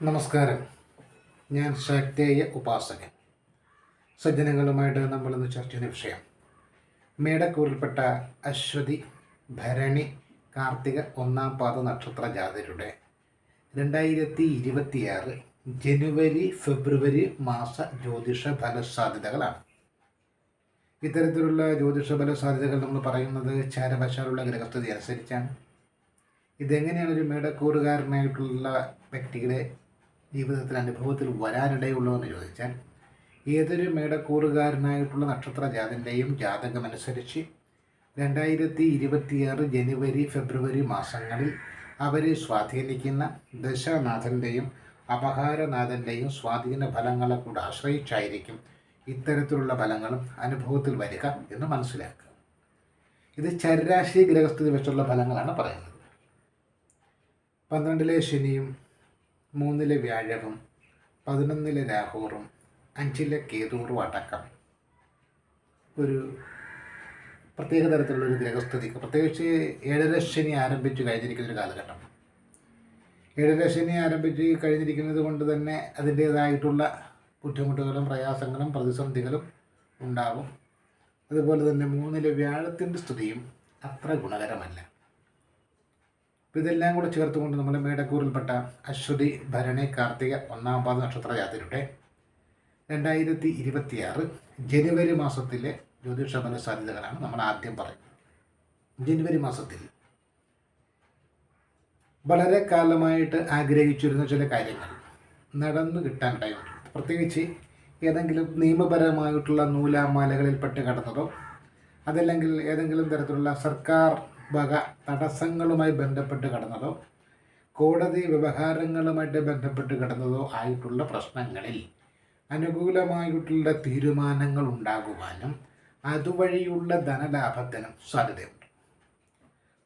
നമസ്കാരം. ഞാൻ ശക്തേയ ഉപാസകൻ. സജ്ജനങ്ങളുമായിട്ട് നമ്മളിന്ന് ചർച്ച ചെയ്യുന്ന വിഷയം. മേടക്കൂറിൽപ്പെട്ട അശ്വതി ഭരണി കാർത്തിക ഒന്നാം പാദ നക്ഷത്ര ജാതരുടെ രണ്ടായിരത്തി ഇരുപത്തിയാറ് ജനുവരി ഫെബ്രുവരി മാസ ജ്യോതിഷ ഫലസാധ്യതകളാണ്. ഇത്തരത്തിലുള്ള ജ്യോതിഷ ഫല സാധ്യതകൾ നമ്മൾ പറയുന്നത് ചാരവശാലുള്ള ഗ്രഹസ്ഥിതി അനുസരിച്ചാണ്. ഇതെങ്ങനെയാണ് ഒരു മേടക്കൂറുകാരനായിട്ടുള്ള വ്യക്തിയുടെ ജീവിതത്തിൽ അനുഭവത്തിൽ വരാനിടയുള്ളതെന്ന് ചോദിച്ചാൽ ഏതൊരു മേടക്കൂറുകാരനായിട്ടുള്ള നക്ഷത്ര ജാതിന്റെയും ജാതകമനുസരിച്ച് രണ്ടായിരത്തി ഇരുപത്തിയാറ് ജനുവരി ഫെബ്രുവരി മാസങ്ങളിൽ അവരെ സ്വാധീനിക്കുന്ന ദശാനാഥന്റെയും അപഹാരനാഥന്റെയും സ്വാധീന ഫലങ്ങളെ കൂടെ ആശ്രയിച്ചായിരിക്കും ഇത്തരത്തിലുള്ള ഫലങ്ങളും അനുഭവത്തിൽ വരിക എന്ന് മനസ്സിലാക്കുക. ഇത് ചരരാശി ഗ്രഹസ്ഥിതി വെച്ചുള്ള ഫലങ്ങളാണ് പറയുന്നത്. പന്ത്രണ്ടിലെ ശനിയും മൂന്നിലെ വ്യാഴവും പതിനൊന്നിലെ രാഹൂറും അഞ്ചിലെ കേതൂറും അടക്കം. ഒരു പ്രത്യേക തരത്തിലുള്ള ഒരു ഗ്രഹസ്ഥിതിക്ക് പ്രത്യേകിച്ച് ഏഴര ശനി ആരംഭിച്ചു കഴിഞ്ഞിരിക്കുന്ന ഒരു കാലഘട്ടം. ഏഴര ശനി ആരംഭിച്ച് കഴിഞ്ഞിരിക്കുന്നത് കൊണ്ട് തന്നെ അതിന്റേതായിട്ടുള്ള ബുദ്ധിമുട്ടുകളും പ്രയാസങ്ങളും പ്രതിസന്ധികളും ഉണ്ടാവും. അതുപോലെ തന്നെ മൂന്നിലെ വ്യാഴത്തിന്റെ സ്ഥിതിയും അത്ര ഗുണകരമല്ല. അപ്പോൾ ഇതെല്ലാം കൂടെ ചേർത്തുകൊണ്ട് നമ്മൾ മേടക്കൂറിൽപ്പെട്ട അശ്വതി ഭരണി കാർത്തിക ഒന്നാം പാദ നക്ഷത്ര ജാതിരുടെ രണ്ടായിരത്തി ഇരുപത്തിയാറ് ജനുവരി മാസത്തിലെ ജ്യോതിഷ ഫല സാധ്യതകളാണ് നമ്മൾ ആദ്യം പറയുന്നത്. ജനുവരി മാസത്തിൽ വളരെ കാലമായിട്ട് ആഗ്രഹിച്ചിരുന്ന ചില കാര്യങ്ങൾ നടന്നു കിട്ടാൻ ടൈം പ്രത്യേകിച്ച് ഏതെങ്കിലും നിയമപരമായിട്ടുള്ള നൂലാമാലകളിൽപ്പെട്ട് കടന്നതോ അതല്ലെങ്കിൽ ഏതെങ്കിലും തരത്തിലുള്ള സർക്കാർ വക തടസ്സങ്ങളുമായി ബന്ധപ്പെട്ട് കടന്നതോ കോടതി വ്യവഹാരങ്ങളുമായിട്ട് ബന്ധപ്പെട്ട് കിടന്നതോ ആയിട്ടുള്ള പ്രശ്നങ്ങളിൽ അനുകൂലമായിട്ടുള്ള തീരുമാനങ്ങൾ ഉണ്ടാകുവാനും അതുവഴിയുള്ള ധനലാഭത്തിനും സാധ്യതയുണ്ട്.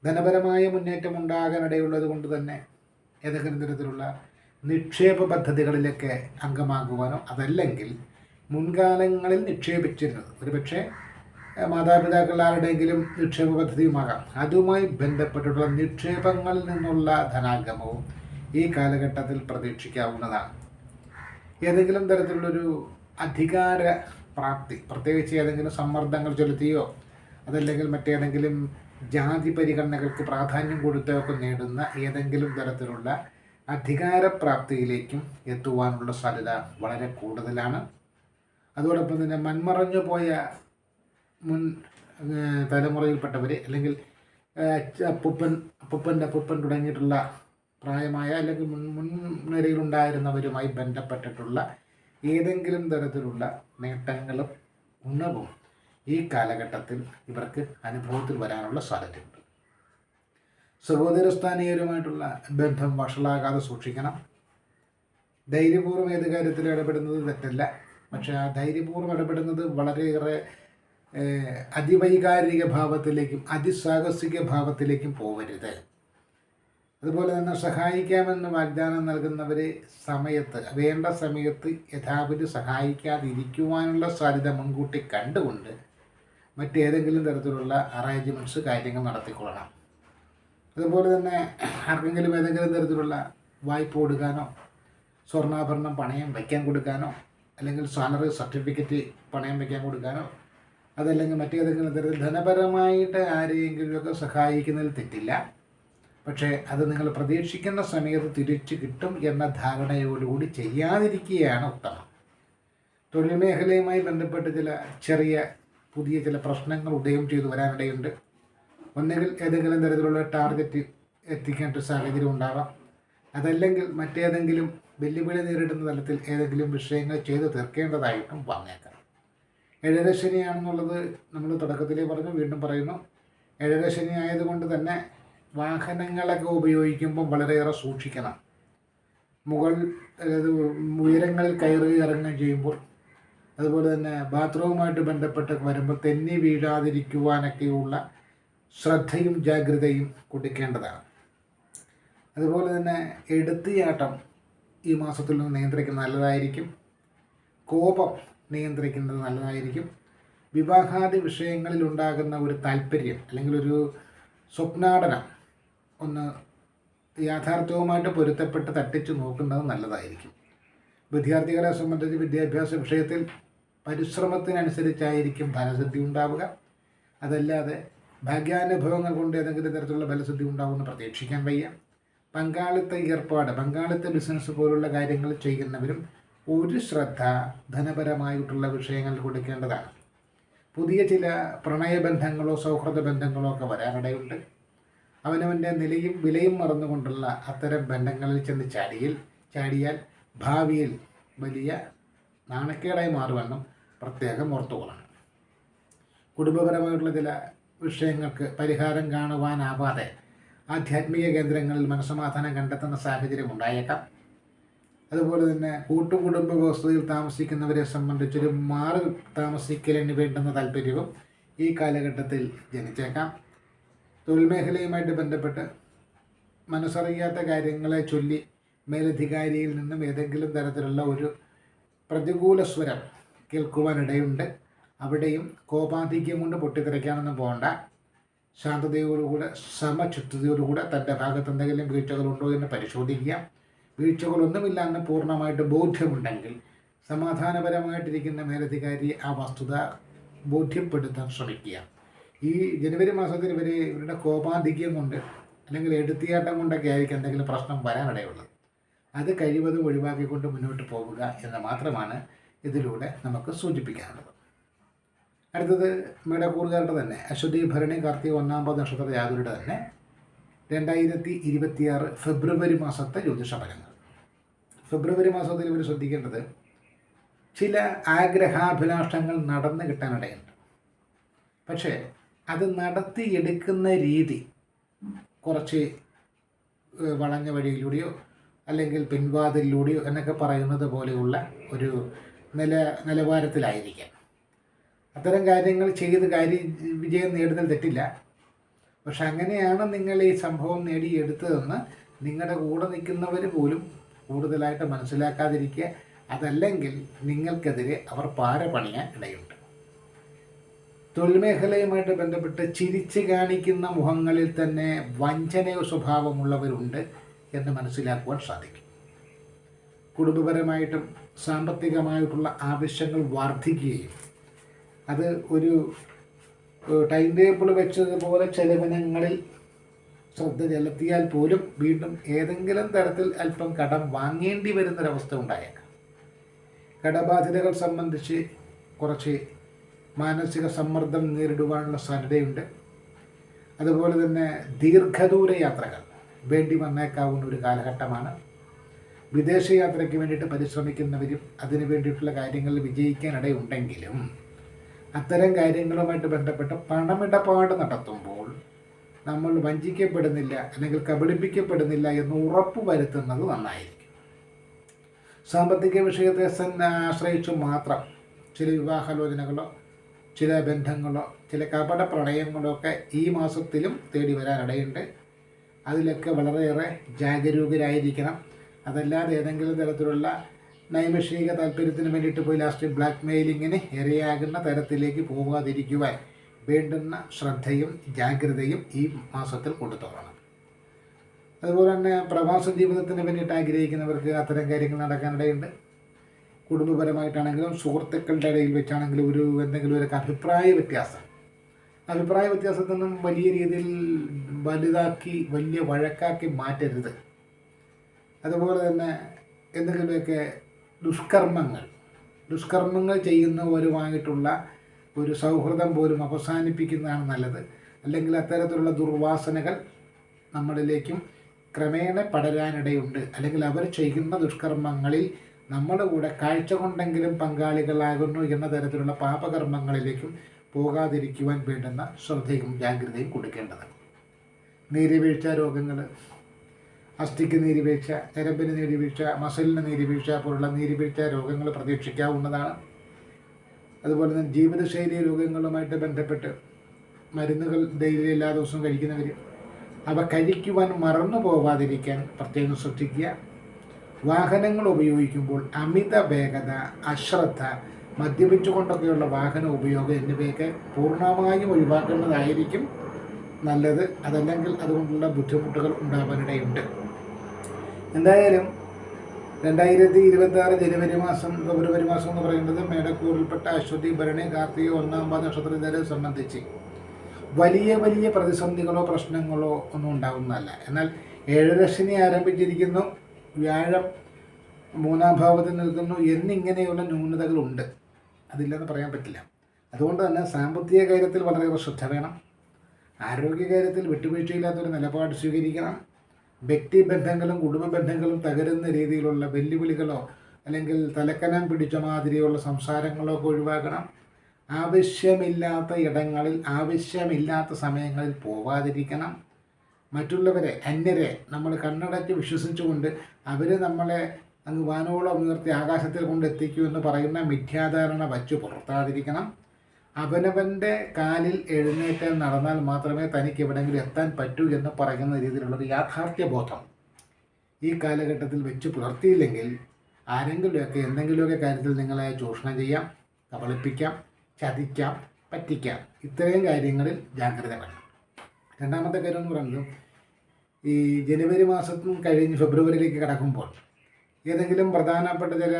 ധനപരമായ മുന്നേറ്റം ഉണ്ടാകാനിടയുള്ളത് കൊണ്ട് തന്നെ ഏതെങ്കിലും തരത്തിലുള്ള നിക്ഷേപ പദ്ധതികളിലൊക്കെ അംഗമാകുവാനോ അതല്ലെങ്കിൽ മുൻകാലങ്ങളിൽ നിക്ഷേപിച്ചിരുന്നത്. ഒരുപക്ഷെ മാതാപിതാക്കൾ ആരുടെയെങ്കിലും നിക്ഷേപ പദ്ധതിയുമാകാം. അതുമായി ബന്ധപ്പെട്ടിട്ടുള്ള നിക്ഷേപങ്ങളിൽ നിന്നുള്ള ധനാഗമവും ഈ കാലഘട്ടത്തിൽ പ്രതീക്ഷിക്കാവുന്നതാണ്. ഏതെങ്കിലും തരത്തിലുള്ളൊരു അധികാര പ്രാപ്തി പ്രത്യേകിച്ച് ഏതെങ്കിലും സമ്മർദ്ദങ്ങൾ ചെലുത്തിയോ അതല്ലെങ്കിൽ മറ്റേതെങ്കിലും ജാതി പരിഗണനകൾക്ക് പ്രാധാന്യം കൊടുത്തോ ഒക്കെ നേടുന്ന ഏതെങ്കിലും തരത്തിലുള്ള അധികാരപ്രാപ്തിയിലേക്കും എത്തുവാനുള്ള സാധ്യത വളരെ കൂടുതലാണ്. അതോടൊപ്പം തന്നെ മൺമറഞ്ഞു പോയ മുൻ തലമുറയിൽപ്പെട്ടവർ അല്ലെങ്കിൽ അപ്പൂപ്പൻ അപ്പൂപ്പന്റെ അപ്പൂപ്പൻ തുടങ്ങിയിട്ടുള്ള പ്രായമായ അല്ലെങ്കിൽ മുൻ മുൻനിരയിലുണ്ടായിരുന്നവരുമായി ബന്ധപ്പെട്ടിട്ടുള്ള ഏതെങ്കിലും തരത്തിലുള്ള നേട്ടങ്ങളും ഗുണവും ഈ കാലഘട്ടത്തിൽ ഇവർക്ക് അനുഭവത്തിൽ വരാനുള്ള സാധ്യതയുണ്ട്. സഹോദരസ്ഥാനീയരുമായിട്ടുള്ള ബന്ധം വഷളാകാതെ സൂക്ഷിക്കണം. ധൈര്യപൂർവം ഏത് കാര്യത്തിൽ ഇടപെടുന്നത് തെറ്റല്ല. പക്ഷേ ആ ധൈര്യപൂർവം ഇടപെടുന്നത് വളരെയേറെ അതിവൈകാരിക ഭാവത്തിലേക്കും അതിസാഹസിക ഭാവത്തിലേക്കും പോവരുത്. അതുപോലെ തന്നെ സഹായിക്കാമെന്ന് വാഗ്ദാനം നൽകുന്നവരെ സമയത്ത് വേണ്ട സമയത്ത് യഥാവിധി സഹായിക്കാതിരിക്കുവാനുള്ള സാധ്യത മുൻകൂട്ടി കണ്ടുകൊണ്ട് മറ്റേതെങ്കിലും തരത്തിലുള്ള അറേഞ്ച്മെന്റ്സ് കാര്യങ്ങൾ നടത്തിക്കൊള്ളണം. അതുപോലെ തന്നെ ആർക്കെങ്കിലും ഏതെങ്കിലും തരത്തിലുള്ള വായ്പ കൊടുക്കാനോ സ്വർണാഭരണം പണയം വയ്ക്കാൻ കൊടുക്കാനോ അല്ലെങ്കിൽ സാലറി സർട്ടിഫിക്കറ്റ് പണയം വയ്ക്കാൻ കൊടുക്കാനോ അതല്ലെങ്കിൽ മറ്റേതെങ്കിലും തരത്തിൽ ധനപരമായിട്ട് ആരെയെങ്കിലുമൊക്കെ സഹായിക്കുന്നതിൽ തെറ്റില്ല. പക്ഷേ അത് നിങ്ങൾ പ്രതീക്ഷിക്കുന്ന സമയത്ത് തിരിച്ചു കിട്ടും എന്ന ധാരണയോടുകൂടി ചെയ്യാതിരിക്കുകയാണ് ഉത്തമം. തൊഴിൽ മേഖലയുമായി ബന്ധപ്പെട്ട് ചില ചെറിയ പുതിയ ചില പ്രശ്നങ്ങൾ ഉദയം ചെയ്തു വരാനിടയുണ്ട്. ഒന്നുകിൽ ഏതെങ്കിലും തരത്തിലുള്ള ടാർഗറ്റ് എത്തിക്കേണ്ട സാഹചര്യം ഉണ്ടാവാം. അതല്ലെങ്കിൽ മറ്റേതെങ്കിലും വെല്ലുവിളി നേരിടുന്ന തലത്തിൽ ഏതെങ്കിലും വിഷയങ്ങൾ ചെയ്തു തീർക്കേണ്ടതായിട്ടും വന്നേക്കാം. ഏഴരശനിയാണെന്നുള്ളത് നമ്മൾ തുടക്കത്തിലേ പറഞ്ഞു വീണ്ടും പറയുന്നു. ഏഴര ശനി ആയതുകൊണ്ട് തന്നെ വാഹനങ്ങളൊക്കെ ഉപയോഗിക്കുമ്പം വളരെയേറെ സൂക്ഷിക്കണം. മുകൾ അതായത് ഉയരങ്ങളിൽ കയറി ഇറങ്ങുകയും ചെയ്യുമ്പോൾ അതുപോലെ തന്നെ ബാത്റൂമുമായിട്ട് ബന്ധപ്പെട്ട് വരുമ്പോൾ തെന്നി വീഴാതിരിക്കുവാനൊക്കെയുള്ള ശ്രദ്ധയും ജാഗ്രതയും കൊടുക്കേണ്ടതാണ്. അതുപോലെ തന്നെ എടുത്തിയാട്ടം ഈ മാസത്തിൽ നിന്ന് നിയന്ത്രിക്കുന്നത് നല്ലതായിരിക്കും. കോപം നിയന്ത്രിക്കുന്നത് നല്ലതായിരിക്കും. വിവാഹാദി വിഷയങ്ങളിൽ ഉണ്ടാകുന്ന ഒരു താല്പര്യം അല്ലെങ്കിൽ ഒരു സ്വപ്നാടനം ഒന്ന് യാഥാർത്ഥ്യവുമായിട്ട് പൊരുത്തപ്പെട്ട് തട്ടിച്ച് നോക്കുന്നത് നല്ലതായിരിക്കും. വിദ്യാർത്ഥികളെ സംബന്ധിച്ച് വിദ്യാഭ്യാസ വിഷയത്തിൽ പരിശ്രമത്തിനനുസരിച്ചായിരിക്കും ഫലസിദ്ധി ഉണ്ടാവുക. അതല്ലാതെ ഭാഗ്യാനുഭവങ്ങൾ കൊണ്ട് ഏതെങ്കിലും തരത്തിലുള്ള ഫലസിദ്ധി ഉണ്ടാവുമെന്ന് പ്രതീക്ഷിക്കാൻ വയ്യ. പങ്കാളിത്ത ഏർപ്പാട് പങ്കാളിത്ത ബിസിനസ് പോലുള്ള കാര്യങ്ങൾ ചെയ്യുന്നവരും ഒരു ശ്രദ്ധ ധനപരമായിട്ടുള്ള വിഷയങ്ങൾ കൊടുക്കേണ്ടതാണ്. പുതിയ ചില പ്രണയബന്ധങ്ങളോ സൗഹൃദ ബന്ധങ്ങളോ ഒക്കെ വരാനിടയുണ്ട്. അവനവന്റെ നിലയും വിലയും മറന്നുകൊണ്ടുള്ള അത്തരം ബന്ധങ്ങളിൽ ചെന്ന് ചാടിയിൽ ചാടിയാൽ ഭാവിയിൽ വലിയ നാണക്കേടായി മാറുമെന്നും പ്രത്യേകം ഓർത്തുകൊള്ളണം. കുടുംബപരമായിട്ടുള്ള ചില വിഷയങ്ങൾക്ക് പരിഹാരം കാണുവാനാവാതെ ആധ്യാത്മിക കേന്ദ്രങ്ങളിൽ മനസ്സമാധാനം കണ്ടെത്തുന്ന സാഹചര്യം ഉണ്ടായേക്കാം. അതുപോലെ തന്നെ കൂട്ടുകുടുംബ വ്യവസ്ഥയിൽ താമസിക്കുന്നവരെ സംബന്ധിച്ചൊരു മാറി താമസിക്കലിന് വേണ്ടുന്ന താല്പര്യവും ഈ കാലഘട്ടത്തിൽ ജനിച്ചേക്കാം. തൊഴിൽ മേഖലയുമായിട്ട് ബന്ധപ്പെട്ട് മനസ്സറിയാത്ത കാര്യങ്ങളെ ചൊല്ലി മേലധികാരിയിൽ നിന്നും ഏതെങ്കിലും തരത്തിലുള്ള ഒരു പ്രതികൂല സ്വരം കേൾക്കുവാനിടയുണ്ട്. അവിടെയും കോപാധിക്യം കൊണ്ട് പൊട്ടിത്തെറിക്കാനൊന്നും പോകണ്ട. ശാന്തതയോടുകൂടെ സമചിത്തതയോടുകൂടെ തന്റെ ഭാഗത്ത് എന്തെങ്കിലും വീഴ്ചകളുണ്ടോ എന്ന് പരിശോധിക്കുക. വീഴ്ചകളൊന്നുമില്ല എന്ന് പൂർണമായിട്ട് ബോധ്യമുണ്ടെങ്കിൽ സമാധാനപരമായിട്ടിരിക്കുന്ന മേലധികാരി ആ വസ്തുത ബോധ്യപ്പെടുത്താൻ ശ്രമിക്കുക. ഈ ജനുവരി മാസത്തിൽ ഇവർ ഇവരുടെ കോപാധിക്യം കൊണ്ട് അല്ലെങ്കിൽ എടുത്തിയാട്ടം കൊണ്ടൊക്കെ ആയിരിക്കും എന്തെങ്കിലും പ്രശ്നം വരാനിടയുള്ളത്. അത് കഴിവതും ഒഴിവാക്കിക്കൊണ്ട് മുന്നോട്ട് പോവുക എന്ന് മാത്രമാണ് ഇതിലൂടെ നമുക്ക് സൂചിപ്പിക്കാനുള്ളത്. അടുത്തത് മേടക്കൂറുകാരുടെ തന്നെ അശ്വതി ഭരണി കാർത്തിക ഒന്നാമ്പത് നക്ഷത്ര ജാതരുടെ തന്നെ രണ്ടായിരത്തി ഇരുപത്തിയാറ് ഫെബ്രുവരി മാസത്തെ ജ്യോതിഷ ഫലങ്ങൾ ഫെബ്രുവരി മാസത്തിൽ ഇവർ ശ്രദ്ധിക്കേണ്ടത് ചില ആഗ്രഹാഭിലാഷങ്ങൾ നടന്നു കിട്ടാനിടയുണ്ട്. പക്ഷേ അത് നടത്തിയെടുക്കുന്ന രീതി കുറച്ച് വളഞ്ഞ വഴിയിലൂടെയോ അല്ലെങ്കിൽ പിൻവാതിലൂടെയോ എന്നൊക്കെ പറയുന്നത് പോലെയുള്ള ഒരു നില നിലവാരത്തിലായിരിക്കാം. അത്തരം കാര്യങ്ങൾ ചെയ്ത് കാര്യ വിജയം നേടുന്നതിൽ തെറ്റില്ല. പക്ഷെ അങ്ങനെയാണ് നിങ്ങൾ ഈ സംഭവം നേടിയെടുത്തതെന്ന് നിങ്ങളുടെ കൂടെ നിൽക്കുന്നവർ പോലും കൂടുതലായിട്ട് മനസ്സിലാക്കാതിരിക്കുക. അതല്ലെങ്കിൽ നിങ്ങൾക്കെതിരെ അവർ പാര പണിയാൻ ഇടയുണ്ട്. തൊഴിൽ മേഖലയുമായിട്ട് ബന്ധപ്പെട്ട് ചിരിച്ചു കാണിക്കുന്ന മുഖങ്ങളിൽ തന്നെ വഞ്ചനയോ സ്വഭാവമുള്ളവരുണ്ട് എന്ന് മനസ്സിലാക്കുവാൻ സാധിക്കും. കുടുംബപരമായിട്ടും സാമ്പത്തികമായിട്ടുള്ള ആവശ്യങ്ങൾ വർദ്ധിക്കുകയും അത് ഒരു ടൈം ടേബിൾ വെച്ചതുപോലെ ചെലവിനങ്ങളിൽ ശ്രദ്ധ ചെലുത്തിയാൽ പോലും വീണ്ടും ഏതെങ്കിലും തരത്തിൽ അല്പം കടം വാങ്ങേണ്ടി വരുന്നൊരവസ്ഥ ഉണ്ടായേക്കാം. കടബാധ്യതകൾ സംബന്ധിച്ച് കുറച്ച് മാനസിക സമ്മർദ്ദം നേരിടുവാനുള്ള സാധ്യതയുണ്ട്. അതുപോലെ തന്നെ ദീർഘദൂര യാത്രകൾ വേണ്ടി വന്നേക്കാവുന്ന ഒരു കാലഘട്ടമാണ്. വിദേശയാത്രയ്ക്ക് വേണ്ടിയിട്ട് പരിശ്രമിക്കുന്നവരും അതിനു വേണ്ടിയിട്ടുള്ള കാര്യങ്ങളിൽ വിജയിക്കാനിടയുണ്ടെങ്കിലും അത്തരം കാര്യങ്ങളുമായിട്ട് ബന്ധപ്പെട്ട് പണമിടപാട് നടത്തുമ്പോൾ നമ്മൾ വഞ്ചിക്കപ്പെടുന്നില്ല അല്ലെങ്കിൽ കബളിപ്പിക്കപ്പെടുന്നില്ല എന്ന് ഉറപ്പ് വരുത്തുന്നത് നന്നായിരിക്കും. സാമ്പത്തിക വിഷയത്തെ ആശ്രയിച്ചു മാത്രം ചില വിവാഹാലോചനകളോ ചില ബന്ധങ്ങളോ ചില കപട പ്രണയങ്ങളോ ഒക്കെ ഈ മാസത്തിലും തേടി വരാനിടയുണ്ട് അതിലൊക്കെ വളരെയേറെ ജാഗരൂകരായിരിക്കണം. അതല്ലാതെ ഏതെങ്കിലും തരത്തിലുള്ള നൈമിഷിക താല്പര്യത്തിന് വേണ്ടിയിട്ട് പോയി ലാസ്റ്റ് ബ്ലാക്ക് മെയിലിങ്ങിന് ഇരയാകുന്ന തരത്തിലേക്ക് പോകാതിരിക്കുവാൻ വേണ്ടുന്ന ശ്രദ്ധയും ജാഗ്രതയും ഈ മാസത്തിൽ കൊണ്ടുത്തോളണം അതുപോലെ തന്നെ പ്രവാസ ജീവിതത്തിന് വേണ്ടിയിട്ട് ആഗ്രഹിക്കുന്നവർക്ക് അത്തരം കാര്യങ്ങൾ നടക്കാനിടയുണ്ട്. കുടുംബപരമായിട്ടാണെങ്കിലും സുഹൃത്തുക്കളുടെ ഇടയിൽ വെച്ചാണെങ്കിലും ഒരു എന്തെങ്കിലും ഒരു അഭിപ്രായ വ്യത്യാസം. അഭിപ്രായ വ്യത്യാസത്തൊന്നും വലിയ രീതിയിൽ വലുതാക്കി വലിയ വഴക്കാക്കി മാറ്റരുത്. അതുപോലെ തന്നെ എന്തെങ്കിലുമൊക്കെ ദുഷ്കർമ്മങ്ങൾ. ദുഷ്കർമ്മങ്ങൾ ചെയ്യുന്നവരുമായിട്ടുള്ള ഒരു സൗഹൃദം പോലും അവസാനിപ്പിക്കുന്നതാണ് നല്ലത്. അല്ലെങ്കിൽ അത്തരത്തിലുള്ള ദുർവാസനകൾ നമ്മളിലേക്കും ക്രമേണ പടരാനിടയുണ്ട്. അല്ലെങ്കിൽ അവർ ചെയ്യുന്ന ദുഷ്കർമ്മങ്ങളിൽ നമ്മുടെ കൂടെ കാഴ്ച കൊണ്ടെങ്കിലും പങ്കാളികളാകുന്നു എന്ന തരത്തിലുള്ള പാപകർമ്മങ്ങളിലേക്കും പോകാതിരിക്കുവാൻ വേണ്ടുന്ന ശ്രദ്ധയും ജാഗ്രതയും കൊടുക്കേണ്ടതാണ്. നീരിവീഴ്ച രോഗങ്ങൾ അസ്ഥിക്ക് നീരിവീഴ്ച ഞരമ്പിന് നീരിവീഴ്ച മസിലിന് നീരിവീഴ്ച പോലുള്ള നീരിവീഴ്ച രോഗങ്ങൾ പ്രതീക്ഷിക്കാവുന്നതാണ്. അതുപോലെ തന്നെ ജീവിതശൈലി രോഗങ്ങളുമായിട്ട് ബന്ധപ്പെട്ട് മരുന്നുകൾ ഡെയിലി എല്ലാ ദിവസവും കഴിക്കുന്നവർ അവ കഴിക്കുവാൻ മറന്നു പോവാതിരിക്കാൻ പ്രത്യേകം ശ്രദ്ധിക്കുക. വാഹനങ്ങൾ ഉപയോഗിക്കുമ്പോൾ അമിത വേഗത അശ്രദ്ധ മദ്യപിച്ചുകൊണ്ടൊക്കെയുള്ള വാഹന ഉപയോഗം എന്നിവയൊക്കെ പൂർണമായും ഒഴിവാക്കുന്നതായിരിക്കും നല്ലത്. അതല്ലെങ്കിൽ അതുകൊണ്ടുള്ള ബുദ്ധിമുട്ടുകൾ ഉണ്ടാവാനിടയുണ്ട്. എന്തായാലും രണ്ടായിരത്തി ഇരുപത്തി ആറ് ജനുവരി മാസം ഫെബ്രുവരി മാസം എന്ന് പറയുന്നത് മേടക്കൂറിൽപ്പെട്ട അശ്വതി ഭരണി കാർത്തിക ഒന്നാം പാദ നക്ഷത്രത്തിനെ സംബന്ധിച്ച് വലിയ വലിയ പ്രതിസന്ധികളോ പ്രശ്നങ്ങളോ ഒന്നും ഉണ്ടാകുന്നതല്ല എന്നാൽ ഏഴരശനി ആരംഭിച്ചിരിക്കുന്നു. വ്യാഴം മൂന്നാം ഭാവത്തിൽ നിൽക്കുന്നു എന്നിങ്ങനെയുള്ള ന്യൂനതകളുണ്ട്. അതില്ലെന്ന് പറയാൻ പറ്റില്ല. അതുകൊണ്ട് തന്നെ സാമ്പത്തിക കാര്യത്തിൽ വളരെയേറെ ശ്രദ്ധ വേണം. ആരോഗ്യ കാര്യത്തിൽ വിട്ടുവീഴ്ചയില്ലാത്തൊരു നിലപാട് സ്വീകരിക്കണം. വ്യക്തി ബന്ധങ്ങളും കുടുംബ ബന്ധങ്ങളും തകരുന്ന രീതിയിലുള്ള വെല്ലുവിളികളോ അല്ലെങ്കിൽ തലക്കനം പിടിച്ച മാതിരിയുള്ള സംസാരങ്ങളോ ഒക്കെ ഒഴിവാക്കണം. ആവശ്യമില്ലാത്ത ഇടങ്ങളിൽ ആവശ്യമില്ലാത്ത സമയങ്ങളിൽ പോവാതിരിക്കണം. മറ്റുള്ളവരെ അന്യരെ നമ്മൾ കണ്ണടച്ച് വിശ്വസിച്ചുകൊണ്ട് അവർ നമ്മളെ അങ്ങ് വാനോളം ഉയർത്തി ആകാശത്തിൽ കൊണ്ടെത്തിക്കൂ എന്ന് പറയുന്ന മിഥ്യാധാരണ വച്ചു പുറത്താതിരിക്കണം. അവനവന്റെ കാലിൽ എഴുന്നേറ്റ് നടന്നാൽ മാത്രമേ തനിക്ക് എവിടെയെങ്കിലും എത്താൻ പറ്റൂ എന്ന് പറയുന്ന രീതിയിലുള്ളൊരു യാഥാർത്ഥ്യ ബോധം ഈ കാലഘട്ടത്തിൽ വെച്ച് പുലർത്തിയില്ലെങ്കിൽ ആരെങ്കിലുമൊക്കെ എന്തെങ്കിലുമൊക്കെ കാര്യത്തിൽ നിങ്ങളെ ചൂഷണം ചെയ്യാം കബളിപ്പിക്കാം ചതിക്കാം പറ്റിക്കാം. ഇത്രയും കാര്യങ്ങളിൽ ജാഗ്രത വേണം. രണ്ടാമത്തെ കാര്യം എന്ന് പറയുന്നത് ഈ ജനുവരി മാസം കഴിഞ്ഞ് ഫെബ്രുവരിയിലേക്ക് കടക്കുമ്പോൾ ഏതെങ്കിലും പ്രധാനപ്പെട്ട ചില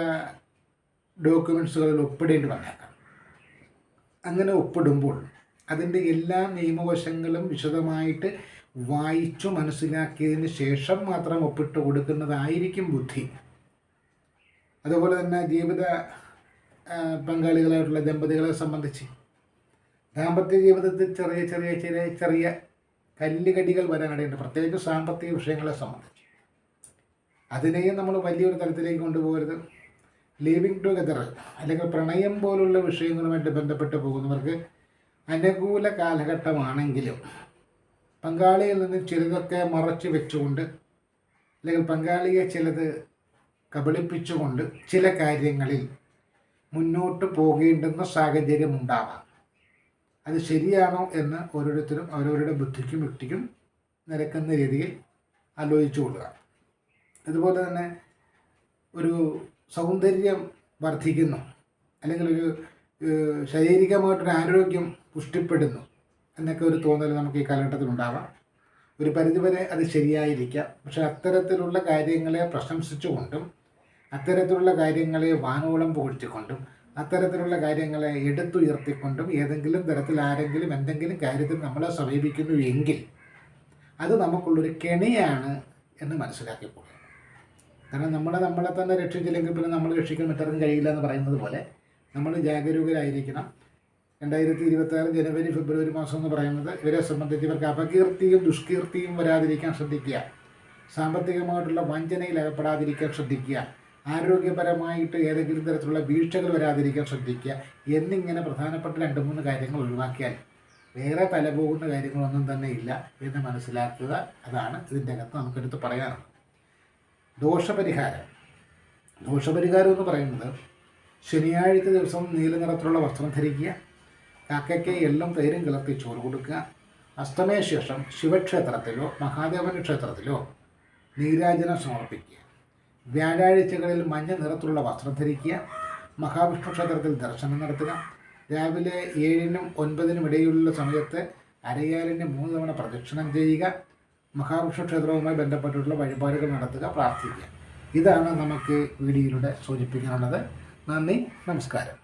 ഡോക്യുമെൻസുകളിൽ ഒപ്പിടേണ്ടി വന്നേക്കാം. അങ്ങനെ ഒപ്പിടുമ്പോൾ അതിന്റെ എല്ലാ നിയമവശങ്ങളും വിശദമായിട്ട് വായിച്ചു മനസ്സിലാക്കിയതിന് ശേഷം മാത്രം ഒപ്പിട്ട് കൊടുക്കുന്നതായിരിക്കും ബുദ്ധി. അതുപോലെ തന്നെ ജീവിത പങ്കാളികളായിട്ടുള്ള ദമ്പതികളെ സംബന്ധിച്ച് ദാമ്പത്യ ജീവിതത്തിൽ ചെറിയ ചെറിയ ചെറിയ ചെറിയ കല്ലുകടികൾ വരാനിടയുണ്ട് പ്രത്യേകിച്ച് സാമ്പത്തിക വിഷയങ്ങളെ സംബന്ധിച്ച്. അതിനെയും നമ്മൾ വലിയൊരു തരത്തിലേക്ക് കൊണ്ടുപോകരുത്. ലിവിങ് ടുഗദർ അല്ലെങ്കിൽ പ്രണയം പോലുള്ള വിഷയങ്ങളുമായിട്ട് ബന്ധപ്പെട്ട് പോകുന്നവർക്ക് അനുകൂല കാലഘട്ടമാണെങ്കിലും പങ്കാളിയിൽ നിന്ന് ചിലതൊക്കെ മറച്ചു വെച്ചുകൊണ്ട് അല്ലെങ്കിൽ പങ്കാളിയെ ചിലത് കബളിപ്പിച്ചുകൊണ്ട് ചില കാര്യങ്ങളിൽ മുന്നോട്ട് പോകേണ്ടുന്ന സാഹചര്യം അത് ശരിയാണോ എന്ന് ഓരോരുത്തരും അവരവരുടെ ബുദ്ധിക്കും വ്യക്തിക്കും നിരക്കുന്ന രീതിയിൽ ആലോചിച്ചു കൊള്ളുക. അതുപോലെ തന്നെ ഒരു സൗന്ദര്യം വർദ്ധിക്കുന്നു. അല്ലെങ്കിൽ ഒരു ശാരീരികമായിട്ടൊരു ആരോഗ്യം പുഷ്ടിപ്പെടുന്നു എന്നൊക്കെ ഒരു തോന്നൽ നമുക്ക് ഈ കാലഘട്ടത്തിൽ ഉണ്ടാവാം. ഒരു പരിധിവരെ അത് ശരിയായിരിക്കാം. പക്ഷെ അത്തരത്തിലുള്ള കാര്യങ്ങളെ പ്രശംസിച്ചുകൊണ്ടും അത്തരത്തിലുള്ള കാര്യങ്ങളെ വാനോളം പുകഴ്ത്തിക്കൊണ്ടും അത്തരത്തിലുള്ള കാര്യങ്ങളെ എടുത്തുയർത്തിക്കൊണ്ടും ഏതെങ്കിലും തരത്തിൽ ആരെങ്കിലും എന്തെങ്കിലും കാര്യത്തിൽ നമ്മളെ സമീപിക്കുന്നു എങ്കിൽ അത് നമുക്കുള്ളൊരു കെണിയാണ് എന്ന് മനസ്സിലാക്കി പോകുക കാരണം നമ്മളെ നമ്മളെ തന്നെ രക്ഷിച്ചില്ലെങ്കിൽ പിന്നെ നമ്മൾ രക്ഷിക്കാൻ മറ്റൊന്നും കഴിയില്ല എന്ന് പറയുന്നത് പോലെ നമ്മൾ ജാഗരൂകരായിരിക്കണം. രണ്ടായിരത്തി ഇരുപത്തി ജനുവരി ഫെബ്രുവരി മാസം എന്ന് പറയുന്നത് ഇവരെ സംബന്ധിച്ച് ഇവർക്ക് അപകീർത്തിയും ദുഷ്കീർത്തിയും വരാതിരിക്കാൻ ശ്രദ്ധിക്കുക. സാമ്പത്തികമായിട്ടുള്ള വഞ്ചനയിൽ അകപ്പെടാതിരിക്കാൻ ശ്രദ്ധിക്കുക. ആരോഗ്യപരമായിട്ട് ഏതെങ്കിലും തരത്തിലുള്ള വീഴ്ചകൾ വരാതിരിക്കാൻ ശ്രദ്ധിക്കുക. എന്നിങ്ങനെ പ്രധാനപ്പെട്ട രണ്ട് മൂന്ന് കാര്യങ്ങൾ ഒഴിവാക്കിയാൽ വേറെ തലപോകുന്ന കാര്യങ്ങളൊന്നും തന്നെ ഇല്ല എന്ന് മനസ്സിലാക്കുക. അതാണ് ഇതിന്റെ അകത്ത് നമുക്കെടുത്ത് പറയാനുള്ളത്. ദോഷപരിഹാരം. ദോഷപരിഹാരം എന്ന് പറയുന്നത് ശനിയാഴ്ച ദിവസം നീല നിറത്തിലുള്ള വസ്ത്രം ധരിക്കുക കാക്കയ്ക്ക് എല്ലാം തൈരും കലർത്തി ചോറ് കൊടുക്കുക അസ്തമയ ശേഷം ശിവക്ഷേത്രത്തിലോ മഹാദേവൻ ക്ഷേത്രത്തിലോ നീരാജനം സമർപ്പിക്കുക. വ്യാഴാഴ്ചകളിൽ മഞ്ഞ നിറത്തിലുള്ള വസ്ത്രം ധരിക്കുക മഹാവിഷ്ണു ക്ഷേത്രത്തിൽ ദർശനം നടത്തുക രാവിലെ ഏഴിനും ഒൻപതിനും ഇടയിലുള്ള സമയത്ത് അരയാലിന് മൂന്ന് തവണ പ്രദക്ഷിണം ചെയ്യുക മഹാവിഷ്ണു ക്ഷേത്രവുമായി ബന്ധപ്പെട്ടിട്ടുള്ള വഴിപാടുകൾ നടത്തുക പ്രാർത്ഥിക്കുക. ഇതാണ് നമുക്ക് വീഡിയോയിലൂടെ സൂചിപ്പിക്കാനുള്ളത്. നന്ദി നമസ്കാരം.